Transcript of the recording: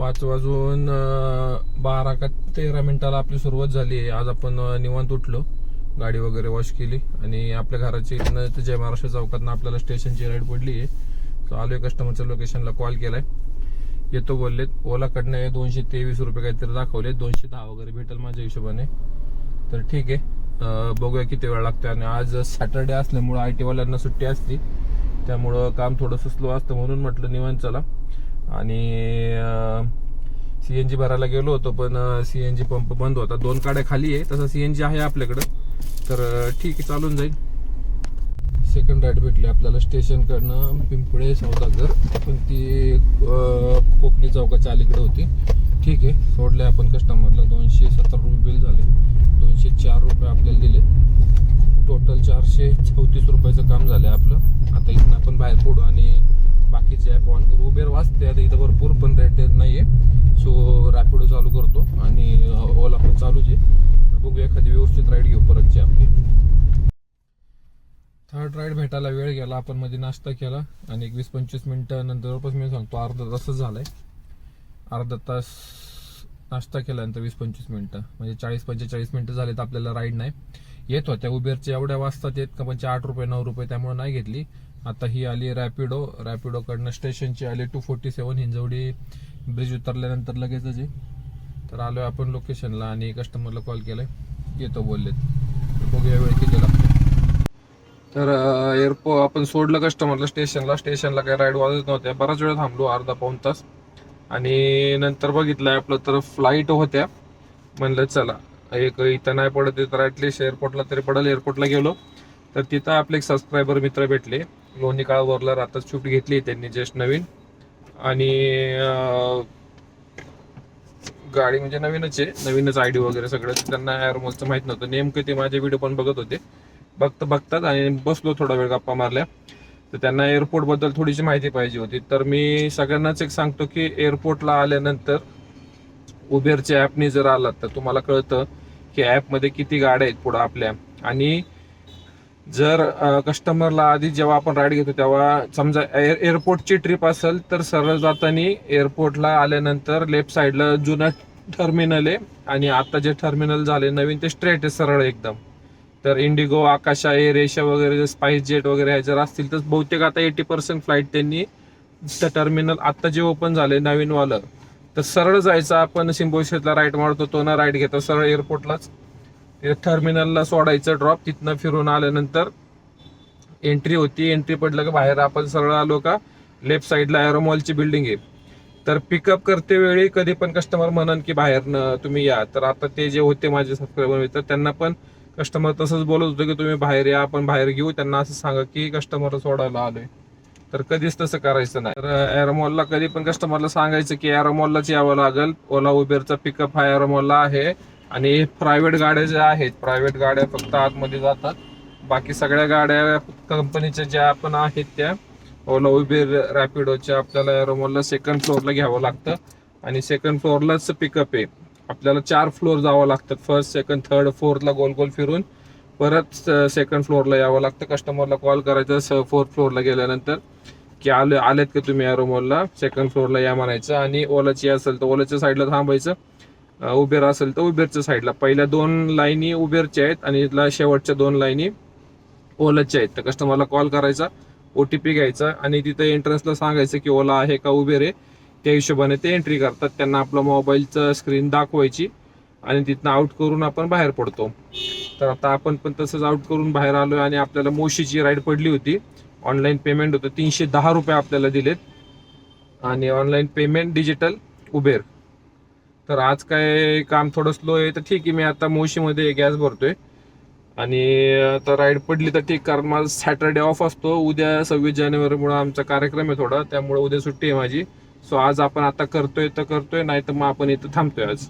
पाच वाजून बारा का तेरा मिनिटाला आपली सुरुवात झाली आहे. आज आपण निवांत उठलो. गाडी वगैरे वॉश केली. आणि आपल्या घराची इथनं जय महाराष्ट्र चौकातनं आपल्याला स्टेशनची राईड पडली आहे. तर आलोय कस्टमरच्या लोकेशनला कॉल केलाय. येतो बोललेत. ओलाकडनं दोनशे तेवीस रुपये काहीतरी दाखवले दोनशे दहा वगैरे भेटेल माझ्या हिशोबाने. तर ठीक आहे. बघूया किती वेळ लागतो आणि आज सॅटर्डे असल्यामुळं आय टीवाल्यांना सुट्टी असती. त्यामुळं काम थोडंसं स्लो असतं म्हणून म्हटलं निवांत चला. आणि सी एन जी भरायला गेलो होतो पण सी एन जी पंप बंद होता. दोन गाड्या खाली आहे तसं सी एन जी आहे आपल्याकडं. तर ठीक आहे चालून जाईल. सेकंड राईड भेटली आपल्याला स्टेशनकडनं पिंपळे सौदागर. पण ती कोकणी चौकाच्या अलीकडे होती. ठीक आहे सोडले आपण कस्टमरला दोनशे सत्तर रुपये बिल झाले. दोनशे चार रुपये आपल्याला दिले टोटल चारशे चौतीस रुपयाचं काम झालं आपलं. आता इथून आपण बाहेर पडू आणि बाकीचे ॲप ऑन करू उबेर वाचते. आता इथं भरपूर पण रेट देत नाही आहे सो रॅपिडो चालू करतो. आणि ओला पण चालूच आहे. तर बघूया एखादी व्यवस्थित राईड घेऊ परतची आपली. थर्ड राईड भेटायला वेळ गेला. आपण मध्ये नाश्ता केला. आणि एक वीस पंचवीस मिनिटं नंतर जवळपास मी सांगतो अर्धा तासच झालाय. अर्धा तास नाश्ता केल्यानंतर वीस पंचवीस मिनिटं. म्हणजे चाळीस पंचेचाळीस मिनिटं झाले तर आपल्याला राईड नाही. येत. होत्या उबेरच्या एवढ्या वाजतात येत का म्हणजे आठ रुपये नऊ रुपये त्यामुळे नाही घेतली. आता ही आली रॅपिडो रॅपिडो कडनं स्टेशनची आली two forty seven Hinjewadi bridge उतरल्यानंतर लगेचच आहे. तर आलोय आपण लोकेशनला आणि कस्टमरला कॉल केलाय. येतो बोललेत. बघूया वेळ किती लागतो तर एअरपोर्ट आपण सोडलं कस्टमरला स्टेशनला स्टेशनला काही राईड वाजत नव्हत्या. बराच वेळ थांबलो अर्धा पाऊन तास. आणि नंतर बघितलं आपलं तर फ्लाईट होत्या. म्हणलं चला. एक इथं नाही पडत आहे तर ॲटलिस्ट एअरपोर्टला तरी पडेल. एअरपोर्टला गेलो तर तिथं आपले एक सबस्क्रायबर मित्र भेटले. लोणी काळवरला आता शिफ्ट घेतली त्यांनी जस्ट नवीन. आणि गाडी म्हणजे नवीनच आहे. नवीनच आयडी वगैरे सगळं. त्यांना एअरमोलचं माहीत नव्हतं. नेमकं ते माझे व्हिडिओ पण बघत होते. बघता बघतात आणि बसलो थोडा वेळ गप्पा मारल्या. तर त्यांना एअरपोर्टबद्दल थोडीशी माहिती पाहिजे होती. तर मी सगळ्यांनाच एक सांगतो की एअरपोर्टला आल्यानंतर उबेरच्या ॲपनी जर आलात तर तुम्हाला कळतं की ॲपमध्ये किती गाड्या आहेत पुढं आपल्या. आणि जर कस्टमरला आधी जेव्हा आपण राईड घेतो तेव्हा समजा एअर एअरपोर्टची ट्रिप असेल तर सरळ जाताना एअरपोर्टला आल्यानंतर लेफ्ट साईडला जुनं टर्मिनल आहे आणि आता जे टर्मिनल झाले नवीन ते स्ट्रेट आहे सरळ एकदम. तर इंडिगो आकाशा एअर एशिया वगैरे स्पाइस जेट वगैरे ह्या जर असतील तर बहुतेक आता एटी पर्सेंट फ्लाईट त्यांनी त्या टर्मिनल आत्ता जे ओपन झाले नवीनवालं तर सरळ जायचं आपण सिम्बोशेतला राईट मारतो तो ना राईट घेतो सरळ एअरपोर्टलाच टर्मिनलला सोडायचं ड्रॉप तिथनं फिरून आल्यानंतर एंट्री होती एंट्री पडलं का बाहेर आपण सरळ आलो का लेफ्ट साईडला एरोमॉलची बिल्डिंग आहे. तर पिकअप करते वेळी कधी पण कस्टमर म्हणन की बाहेरनं तुम्ही या. तर आता ते जे होते माझे सबस्क्रायबर तर त्यांना पण कस्टमर तसंच बोलत होतं की तुम्ही बाहेर या आपण बाहेर घेऊ त्यांना असं सांगा की कस्टमर सोडायला आलोय. तर कधीच तसं करायचं नाही. तर एरोमॉलला कधी पण कस्टमरला सांगायचं की एरोमॉललाच यावं लागेल. ओला उबेरचा पिकअप हा एरोमॉलला आहे. आणि प्रायव्हेट गाड्या ज्या आहेत प्रायव्हेट गाड्या फक्त आतमध्ये जातात. बाकी सगळ्या गाड्या कंपनीच्या ज्या पण आहेत त्या ओला उबेर रॅपिडोच्या आपल्याला एरोमॉलला सेकंड फ्लोअरला घ्यावं लागतं. आणि सेकंड फ्लोअरलाच पिकअप आहे. आपल्याला चार फ्लोअर जावं लागतं. फर्स्ट सेकंड थर्ड फोर्थला गोल गोल फिरून. परत सेकंड फ्लोअरला यावं लागतं. कस्टमरला कॉल करायचं. फोर्थ फ्लोअरला गेल्यानंतर की आले आलेत का तुम्ही एरोमॉलला सेकंड फ्लोअरला या म्हणायचं. आणि ओलाची असेल तर ओलाच्या साईडला थांबायचं. उबेर असेल तर उबेरच्या साईडला पहिल्या दोन लाईनी उबेरच्या आहेत आणि इथला शेवटच्या दोन लाईनी ओलाच्या आहेत. तर कस्टमरला कॉल करायचा ओ टी पी घ्यायचा आणि तिथं एंट्रन्सला सांगायचं की ओला आहे का उबेर आहे? त्या हिशोबाने ते एंट्री करतात. त्यांना आपलं मोबाईलचं स्क्रीन दाखवायची आणि तिथनं आउट करून आपण बाहेर पडतो. तर आता आपण पण तसंच आउट करून बाहेर आलोय आणि आपल्याला मोशीची राईड पडली होती. ऑनलाईन पेमेंट होतं. तीनशे दहा रुपये आपल्याला दिलेत. आणि ऑनलाईन पेमेंट डिजिटल उबेर तर आज काय काम थोडं स्लो आहे तर ठीक आहे. मी आता मोशीमध्ये गॅस भरतोय. आणि आता राईड पडली तर ठीक कारण माझा सॅटरडे ऑफ असतो. उद्या सव्वीस जानेवारीमुळे आमचा कार्यक्रम आहे थोडा. त्यामुळे उद्या सुट्टी आहे माझी. सो आज आपण आता करतोय तर करतोय नाही तर मग आपण इथं थांबतोय आज.